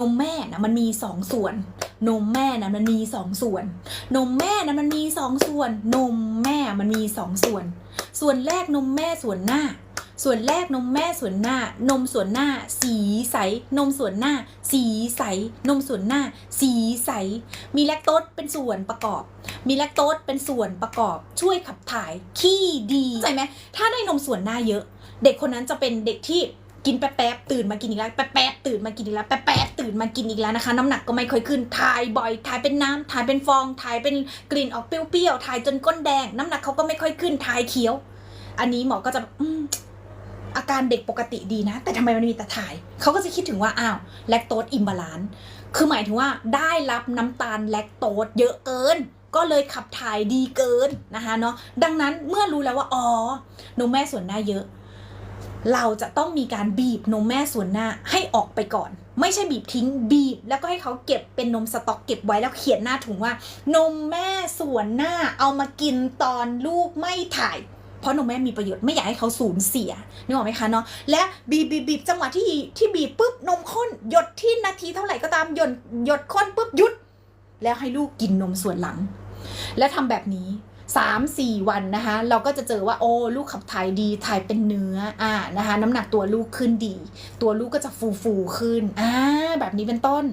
นมแม่นะมันมีสองส่วน นมแม่นะมันมีสองส่วน นมแม่นะมันมีสองส่วน นมแม่มันมีสองส่วน ส่วนแรกนมแม่ส่วนหน้า ส่วนแรกนมแม่ส่วนหน้า นมส่วนหน้า สีใส นมส่วนหน้า สีใส นมส่วนหน้า สีใส มีแลคโตสเป็นส่วนประกอบ มีแลคโตสเป็นส่วนประกอบ ช่วยขับถ่ายขี้ดีเข้าใจไหมถ้าได้นมส่วนหน้าเยอะ เด็กคนนั้นจะเป็นเด็กที่ กินแป๊บๆตื่นมากินอีกแล้วแป๊บๆตื่นมากินอีกแล้วแป๊บๆตื่นมากินอีกแล้วนะคะ น้ำหนักก็ไม่ค่อยขึ้นถ่ายบ่อยถ่ายเป็นน้ำถ่ายเป็นฟองถ่ายเป็นกลิ่นออกเปรี้ยวๆถ่ายจนก้นแดง น้ำหนักเขาก็ไม่ค่อยขึ้นถ่ายเขียว อันนี้หมอก็จะอืมอาการเด็กปกติดีนะ แต่ทำไมมันมีแต่ถ่าย เขาก็จะคิดถึงว่าอ้าวแลคโตสอิมบาลานซ์คือหมายถึงว่าได้รับน้ำตาลแลคโตสเยอะเกินก็เลยขับถ่ายดีเกินนะคะเนาะดังนั้นเมื่อรู้แล้วว่าอ๋อนมแม่ส่วนหน้าเยอะ เราจะต้องมีการบีบนมแม่ส่วนหน้าให้ออกไปก่อน ไม่ใช่บีบทิ้งบีบ แล้วก็ให้เขาเก็บเป็นนมสต๊อกเก็บไว้แล้วเขียนหน้าถุงว่า นมแม่ส่วนหน้าเอามากินตอนลูกไม่ถ่ายเพราะนมแม่มีประโยชน์ไม่อยากให้เขาสูญเสียนึกออกไหมคะเนาะและบีบบีบบีบจังหวะที่ที่บีบปุ๊บนมข้นหยดที่นาทีเท่าไหร่ก็ตามหยดหยดข้นปุ๊บหยุด แล้วให้ลูกกินนมส่วนหลัง และทำแบบนี้ สามสี่วันนะคะ เราก็จะเจอว่าโอ้ลูกขับถ่ายดีถ่ายเป็นเนื้ออ่านะคะ น้ำหนักตัวลูกขึ้นดี ตัวลูกก็จะฟูฟูขึ้นอ่าแบบนี้เป็นต้น